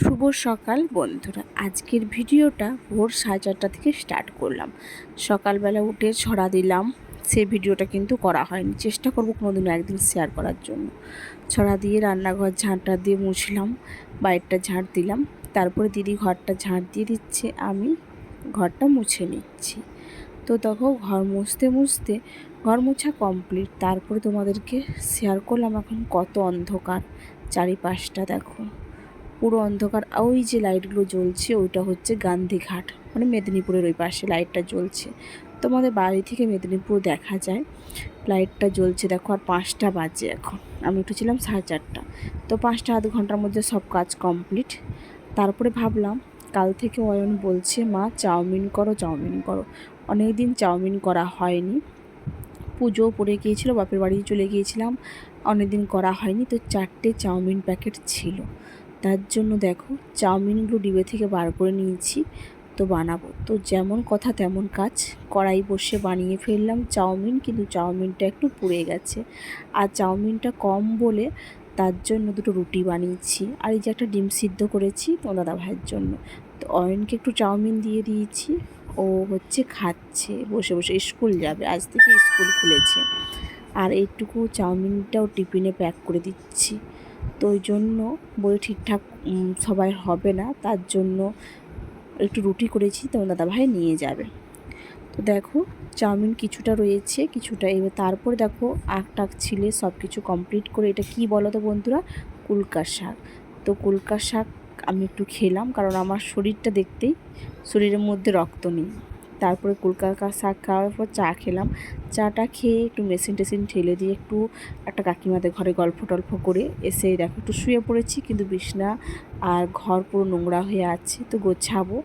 শুভ সকাল বন্ধুরা। আজকের ভিডিওটা ভোর সাড়ে চারটা থেকে স্টার্ট করলাম। সকালবেলা উঠে ছড়া দিলাম। সে ভিডিওটা কিন্তু করা হয়নি। চেষ্টা করব কোনোদিনও একদিন শেয়ার করার জন্য। ছড়া দিয়ে রান্নাঘর ঝাঁটটা দিয়ে মুছলাম। বাইরটা ঝাঁট দিলাম। তারপরে দিদি ঘরটা ঝাঁট দিয়ে দিচ্ছে। আমি ঘরটা মুছে নিচ্ছি। তো তখন ঘর মুছতে মুছতে ঘর মোছা কমপ্লিট তারপরে তোমাদেরকে শেয়ার করলাম এখন কত অন্ধকার। চারিপাশটা দেখো। পুরো অন্ধকার ওই যে লাইটগুলো জ্বলছে, ওইটা হচ্ছে গান্ধীঘাট। মানে মেদিনীপুরের ওই পাশে লাইটটা জ্বলছে। তোমাদের বাড়ি থেকে মেদিনীপুর দেখা যায়। লাইটটা জ্বলছে, দেখো, আর পাঁচটা বাজে এখন। আমি উঠেছিলাম সাড়ে চারটা। তো পাঁচটা আধ ঘণ্টার মধ্যে সব কাজ কমপ্লিট তারপরে ভাবলাম, কাল থেকে অয়ন বলছে, মা, চাউমিন করো চাউমিন করো। অনেক দিন চাউমিন করা হয়নি। পুজো পড়ে গিয়েছিল, বাপের বাড়ি চলে গিয়েছিলাম। অনেক দিন করা হয়নি, তো চারটে চাউমিন প্যাকেট ছিল। তার জন্য দেখো, চাউমিনগুলো ডিবে থেকে বার করে নিয়েছি, তো বানাবো। তো যেমন কথা তেমন কাজ, কড়াই বসে বানিয়ে ফেললাম চাউমিন, কিন্তু চাউমিনটা একটু পুড়ে গেছে। আর চাউমিনটা কম বলে তার জন্য দুটো রুটি বানিয়েছি। আর এই যে একটা ডিম সিদ্ধ করেছি তোমার দাদা ভাইয়ের জন্য। তো অয়নকে একটু চাউমিন দিয়ে দিয়েছি, ও হচ্ছে খাচ্ছে, বসে বসে স্কুল যাবে, আজ থেকে স্কুল খুলেছে। আর এইটুকু চাউমিনটাও টিফিনে প্যাক করে দিচ্ছি। তো ওই জন্য বই ঠিকঠাক সবাই হবে না। তার জন্য একটু রুটি করেছি তোমার দাদা ভাই নিয়ে যাবে। তো দেখো, চাউমিন কিছুটা রয়েছে, কিছুটা এবার তারপর দেখো আখ টাক ছিলে সব কিছু কমপ্লিট করে। এটা কি বলো তো বন্ধুরা? কুলকার শাক। তো কুলকার শাক আমি একটু খেলাম, কারণ আমার শরীরটা দেখতেই, শরীরের মধ্যে রক্ত নেই। তারপরে কুলকার শাক খাওয়ার পর চা খেলাম। চাটা খেয়ে একটু মেশিন টেশিন ঠেলে দিয়ে একটু একটা কাকিমাদের ঘরে গল্প টল্প করে এসে দেখো একটু শুয়ে পড়েছি, কিন্তু বিছনা আর ঘর পুরো নোংরা হয়ে আছে, তো গোছাবো।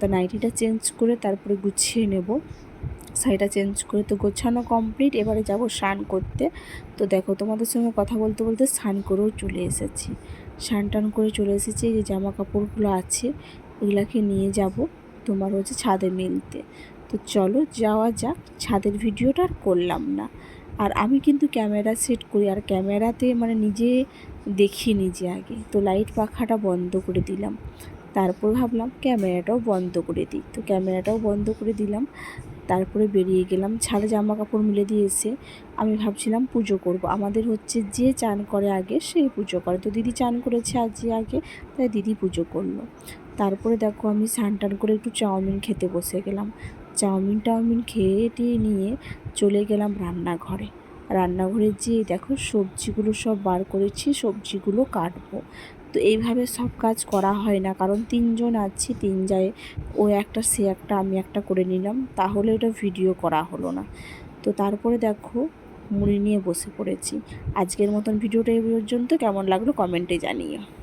তো নাইটিটা চেঞ্জ করে তারপরে গুছিয়ে নেব। শাড়িটা চেঞ্জ করে তো গোছানো কমপ্লিট। এবারে যাব স্নান করতে। তো দেখো তোমাদের সঙ্গে কথা বলতে বলতে স্নান করেও চলে এসেছি। স্নান টান করে চলে এসেছি যে জামা কাপড়গুলো আছে, এগুলাকে নিয়ে যাব। তোমার হচ্ছে ছাদে মেলতে। তো চলো যাওয়া যাক, ছাদের ভিডিওটা আর করলাম না। আর আমি কিন্তু ক্যামেরা সেট করি, আর ক্যামেরাতে মানে নিজে দেখি নিজে আগে। তো লাইট পাখাটা বন্ধ করে দিলাম। তারপর ভাবলাম ক্যামেরাটাও বন্ধ করে দিই। তো ক্যামেরাটাও বন্ধ করে দিলাম। তারপরে বেরিয়ে গেলাম। ছাদে জামা কাপড় মিলে দিয়ে এসে আমি ভাবছিলাম পুজো করব। আমাদের হচ্ছে যে চান করে আগে সেই পুজো করে। তো দিদি চান করেছে আজ আগে, তাই দিদি পুজো করল। তারপরে দেখো আমি স্নান টান করে একটু চাউমিন খেতে বসে গেলাম। চাউমিন টাউমিন খেয়ে টেয়ে নিয়ে চলে গেলাম রান্নাঘরে। রান্নাঘরে যেয়ে দেখো সবজিগুলো সব বার করেছি, সবজিগুলো কাটবো। তো এইভাবে সব কাজ করা হয় না। কারণ তিনজন আছি তিন যায় ও একটা, সে একটা, আমি একটা করে নিলাম। তাহলে ওটা ভিডিও করা হলো না। তো তারপরে দেখো, মুড়ি নিয়ে বসে পড়েছি। আজকের মতন ভিডিওটা এই পর্যন্ত। কেমন লাগল কমেন্টে জানিও।